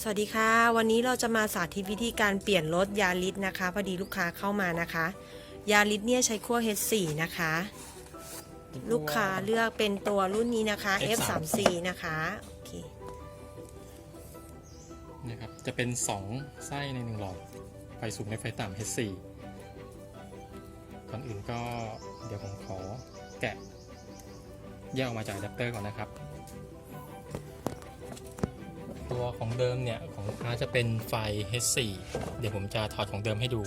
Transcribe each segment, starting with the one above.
สวัสดีค่ะ วันนี้เราจะมาสาธิตวิธีการเปลี่ยนรถยาริสนะคะ พอดีลูกค้าเข้ามานะคะ ยาริสเนี่ยใช้ขั้ว H4 นะคะ ลูกค้าเลือกเป็นตัวรุ่นนี้นะคะ F34 นะคะโอเคนะครับจะเป็น 2 ไส้ใน1หลอดไฟสูงในไฟต่ำ H4 ก่อนอื่นก็เดี๋ยวผมขอแกะแยกออกมาจากอะแดปเตอร์ก่อนนะครับ ตัวของเดิมเนี่ยของลูกค้าจะเป็นไฟ H4 เดี๋ยวผมจะถอดของเดิมให้ดู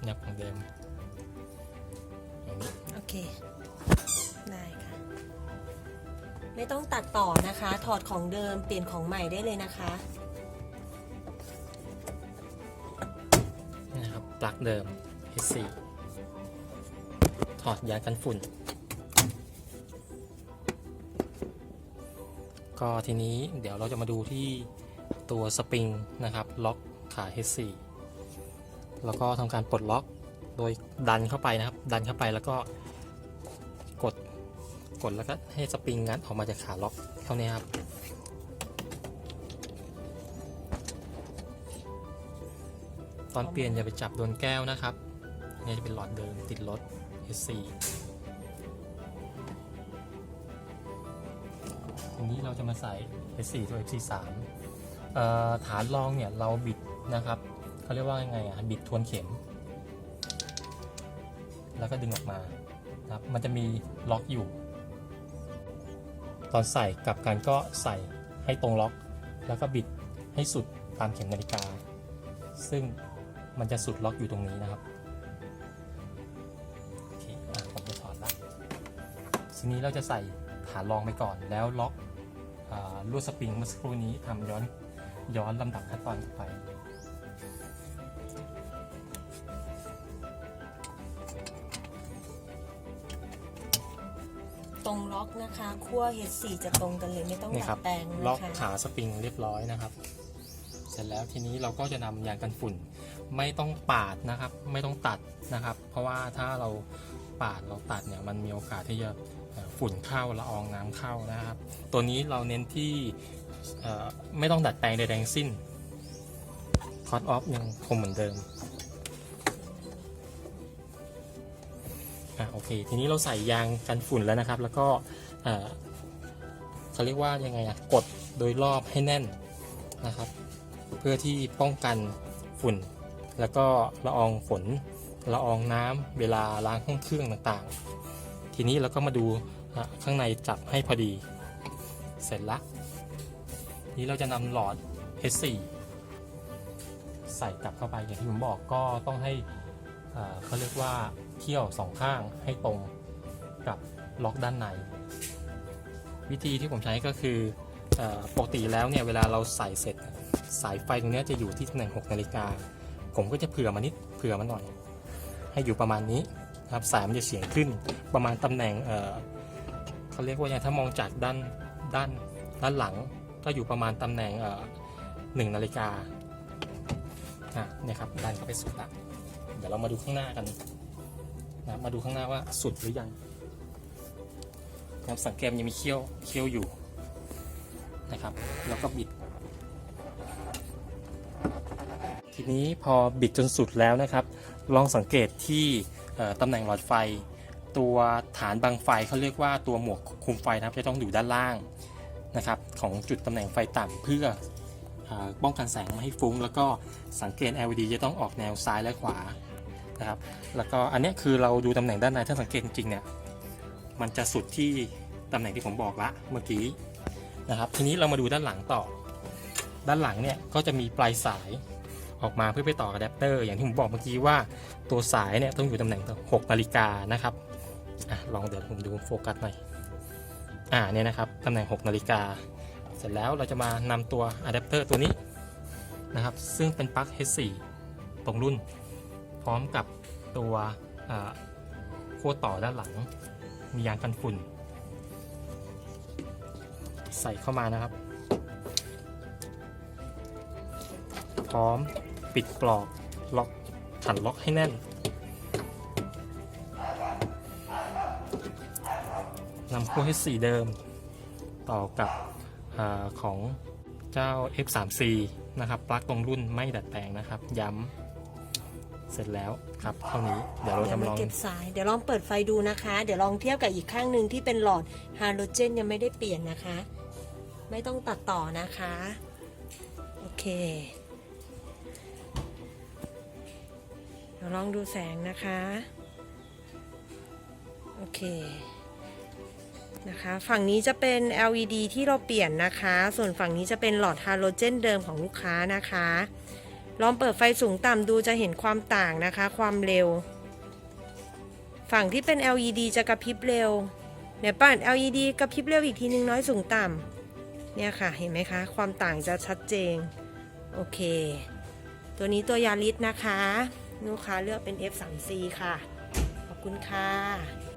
นะครับของเดิมอันนี้โอเค ได้ค่ะ ไม่ต้องตัดต่อนะคะ ถอดของเดิมเปลี่ยนของใหม่ได้เลยนะคะนะครับปลั๊กเดิม H4 ถอดยางกันฝุ่น ก็ทีนี้เดี๋ยวเราจะมาดูที่ ตัวสปริงนะครับ ล็อกขา H4 แล้วก็ทำการปลดล็อกโดยดันเข้าไปนะครับ ดันเข้าไปแล้วก็กดกดแล้วก็ให้สปริงงัดออกมาจากขาล็อกเท่านี้ครับ ตอนเปลี่ยนอย่าไปจับโดนแก้วนะครับนี่จะเป็นหลอดเดิมติดรถ S4 ทีนี้เราจะมาใส่ S4 ตัว FC3 ฐานรองเนี่ยเราบิดนะครับเขาเรียกว่ายังไงอะบิดทวนเข็ม แล้วก็ดึงออกมาครับมันจะมีล็อกอยู่ ตอนใส่กลับกันก็ใส่ให้ตรงล็อก แล้วก็บิดให้สุดตามเข็มนาฬิกา ซึ่งมันจะสุดล็อกอยู่ตรงนี้นะครับโอเคอะผมจะถอดละทีนี้เราจะใส่ฐานรองไปก่อนแล้วล็อกอลวดสปริงเมื่อสักครู่นี้ทำย้อน ย้อนลำดับขั้นตอนไป ตรงล็อกนะคะขั้ว H4 จะตรงกันเลยไม่ต้องนี่ดัครัดบแปลงล็อกนะคะ ขาสปริงเรียบร้อยนะครับ เสร็จแล้วทีนี้เราก็จะนำยางกันฝุ่น ไม่ต้องปาดนะครับ ไม่ต้องตัดนะครับ เพราะว่าถ้าเราปาดเราตัดเนี่ยมันมีโอกาสที่จะเอ่อฝุ่นเข้าละอองน้ำเข้านะครับ ตัวนี้เราเน้นที่เอ่อ ไม่ต้องดัดแปลงใดๆทั้งสิ้นคอ t ออฟยังคงเหมือนเดิมอะโอเค ทีนี้เราใส่ยางกันฝุ่นแล้วนะครับ แล้วก็เขาเรียกว่ายังไงอะกดโดยรอบให้แน่นนะครับ เพื่อที่ป้องกันฝุ่น แล้วก็ละอองฝนละอองน้ำเวลาล้างห้องเครื่องต่างๆ ทีนี้เราก็มาดูข้างในจับให้พอดี เสร็จละ นี้เราจะนำหลอด H4 ใส่กลับเข้าไปอย่างที่ผมบอกก็ต้องให้เขาเรียกว่าเที่ยวสองข้างให้ตรงกับล็อกด้านใน วิธีที่ผมใช้ก็คืออปกติแล้วเนี่ยเวลาเราใส่เสร็จ สายไฟตรงนี้จะอยู่ที่ตำแหน่ง6นาฬิกาผมก็จะเผื่อมานิดเผื่อมาหน่อย ให้อยู่ประมาณนี้ครับสายมันจะเฉียงขึ้นประมาณตำแหน่งเเขาเรียกว่าอย่างถ้ามองจากด้านด้านด้านหลัง ก็อยู่ประมาณตำแหน่งหนึ่งนาฬิกาะเนี่ยครับดันเข้าไปสุดละเดี๋ยวเรามาดูข้างหน้ากันนะมาดูข้างหน้าว่าสุดหรือยังนะครับสังเกตยังมีเขี้ยวเขี้ยวอยู่นะครับ แล้วก็บิด ทีนี้พอบิดจนสุดแล้วนะครับ ลองสังเกตที่ตำแหน่งหลอดไฟ ตัวฐานบังไฟเขาเรียกว่าตัวหมวกคุมไฟนะครับจะต้องอยู่ด้านล่าง นะครับของจุดตำแหน่งไฟต่ำเพื่ออป้องกันแสงไม่ให้ฟุ้ง แล้วก็สังเกต LED จะต้องออกแนวซ้ายและขวานะครับแล้วก็อันนี้คือเราดูตำแหน่งด้านในถ้าสังเกตจริงเนี่ยมันจะสุดที่ตำแหน่งที่ผมบอกละเมื่อกี้นะครับทีนี้เรามาดูด้านหลังต่อ ด้านหลังเนี่ยก็จะมีปลายสายออกมาเพื่อไปต่ออะแดปเตอร์อย่างที่ผมบอกเมื่อกี้ว่าตัวสายเนี่ยต้องอยู่ตำแหน่ง6นาฬิกานะครับอลองเดี๋ยวผมดูโฟกัสหน่อย อ่าเนี่ยนะครับตำแหน่ง 6 นาฬิกา เสร็จแล้วเราจะมานำตัวอะแดปเตอร์ตัวนี้นะครับ ซึ่งเป็นปลั๊ก H4 ตรงรุ่น พร้อมกับตัวขั้วต่อด้านหลัง มียางกันฝุ่น ใส่เข้ามานะครับ พร้อมปิดปลอกล็อกขันล็อกให้แน่น นำขั้วให้สีเดิม ต่อกับอของเจ้า F3C นะครับปลั๊กตรงรุ่นไม่ดัดแปลงนะครับ ย้ำเสร็จแล้วครับเท่านี้เดี๋ยวเราจะลองเก็บสายเดี๋ยวลองเปิดไฟดูนะคะ เดี๋ยวลองเทียบกับอีกข้างหนึ่งที่เป็นหลอดฮาโลเจนยังไม่ได้เปลี่ยนนะคะ ไม่ต้องตัดต่อนะคะโอเคเดี๋ยวลองดูแสงนะคะ โอเค นะคะ ฝั่งนี้จะเป็น LED ที่เราเปลี่ยนนะคะ ส่วนฝั่งนี้จะเป็นหลอดฮาโลเจนเดิมของลูกค้านะคะ ลองเปิดไฟสูงต่ำดูจะเห็นความต่างนะคะ ความเร็ว ฝั่งที่เป็น LED จะกระพริบเร็วเนี่ยปั่น LED กระพริบเร็วอีกทีนึงน้อยสูงต่ำเนี่ยค่ะ เห็นไหมคะ ความต่างจะชัดเจน โอเค ตัวนี้ตัวยาริสนะคะ ลูกค้าเลือกเป็น F3C ค่ะ ขอบคุณค่ะ